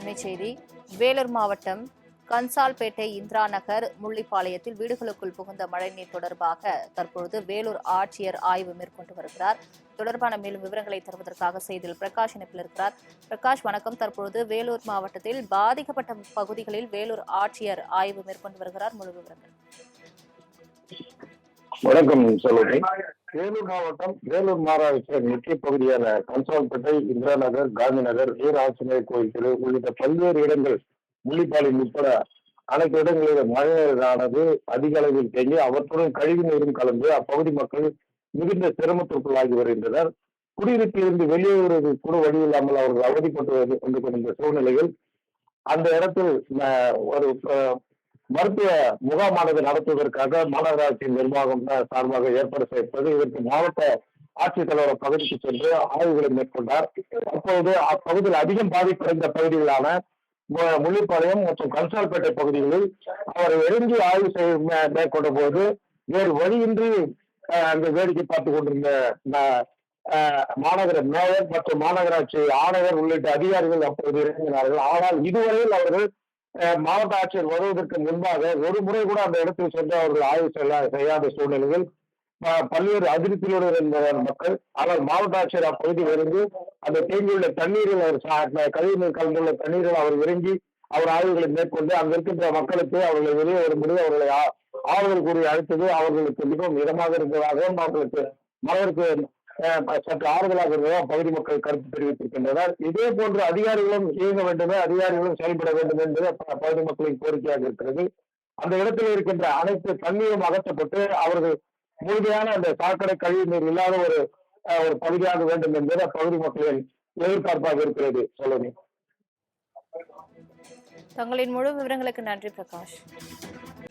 அண்மை செய்தி. வேலூர் மாவட்டம் கன்சால்பேட்டை இந்திரா நகர் முள்ளிப்பாளையத்தில் வீடுகளுக்குள் புகுந்த மழைநீர் தொடர்பாக தற்பொழுது வேலூர் ஆட்சியர் ஆய்வு மேற்கொண்டு வருகிறார். தொடர்பான மேலும் விவரங்களை தருவதற்காக செய்தியில் பிரகாஷ் இணைப்பில் இருக்கிறார். பிரகாஷ் வணக்கம். தற்பொழுது வேலூர் மாவட்டத்தில் பாதிக்கப்பட்ட பகுதிகளில் வேலூர் ஆட்சியர் ஆய்வு மேற்கொண்டு வருகிறார். முழு விவரங்கள். வணக்கம் வேலூர் மாவட்டம் வேலூர் மாநகராட்சியின் முக்கிய பகுதியான கன்சால்பேட்டை இந்திரா நகர் காந்தி நகர் வீராசிரியர் கோயில் தெரு உள்ளிட்ட பல்வேறு இடங்கள் முள்ளிப்பாளையம் உட்பட அனைத்து இடங்களிலும் மழையானது அதிக அளவில் தேங்கி அவற்றுடன் கழிவு நீரும் கலந்து அப்பகுதி மக்கள் மிகுந்த சிரமத்திற்குள்ளாகி வருகின்றனர். குடியிருப்பிலிருந்து வெளியேறுவது கூட வழி இல்லாமல் அவர்கள் அவதிப்பட்டு வந்து கொண்டிருந்த சூழ்நிலையில் அந்த இடத்தில் ஒரு மருத்துவ முகாமானது நடத்துவதற்காக மாநகராட்சி நிர்வாகம் சார்பாக ஏற்பாடு செய்யப்பட்டது. இதற்கு மாவட்ட ஆட்சித்தலைவர் பகுதிக்கு சென்று ஆய்வுகளை மேற்கொண்டார். அப்போது அப்பகுதியில் அதிகம் பாதிப்படைந்த பகுதிகளான முள்ளிப்பாளையம் மற்றும் கன்சால்பேட்டை பகுதிகளில் அவர் இறங்கி ஆய்வு செய்ய மே- மேற்கொண்ட போது வேறு வழியின்றி அந்த வேடிக்கை பார்த்து கொண்டிருந்த மாநகர மேயர் மற்றும் மாநகராட்சி ஆணையர் உள்ளிட்ட அதிகாரிகள் அப்போது இறங்கினார்கள். ஆனால் இதுவரையில் அவர்கள் மாவட்ட ஆட்சியர் வருவதற்கு முன்பாக ஒரு முறை கூட அந்த இடத்தில் சென்று அவர்கள் ஆய்வு செல்ல செய்யாத சூழ்நிலையில் பல்வேறு அதிருப்தியோடு இருந்தவர் மக்கள். ஆனால் மாவட்ட ஆட்சியர் அப்பகுதியில் இருந்து அந்த தேங்கியுள்ள தண்ணீரில் அவர் சா- கழிவுநீர் கலந்துள்ள தண்ணீரில் அவர் இறங்கி அவர் ஆய்வுகளை மேற்கொண்டு அங்க இருக்கின்ற மக்களுக்கு அவர்களை வெளியே வரும்படி அவர்களை ஆறுதல் கூறி அழைத்தது அவர்களுக்கு மிகவும் இதமாக இருந்ததாகவும் அவர்களுக்கு மனதிற்கு சற்று ஆறுதலாக இருந்ததாக பகுதி மக்கள் கருத்து தெரிவித்திருக்கின்றனர் இதே போன்று அதிகாரிகளும் இயங்க வேண்டும் அதிகாரிகளும் செயல்பட வேண்டும் என்பது பகுதி மக்களின் கோரிக்கையாக இருக்கிறது. அந்த இடத்தில் இருக்கின்ற அனைத்து தண்ணீரும் அகற்றப்பட்டு அவர்கள் முழுமையான அந்த சாக்கடை கழிவு நீர் இல்லாத ஒரு ஒரு பகுதியாக வேண்டும் என்பது அப்பகுதி மக்களின் எதிர்பார்ப்பாக இருக்கிறது. சொல்லுங்க. தங்களின் முழு விவரங்களுக்கு நன்றி பிரகாஷ்.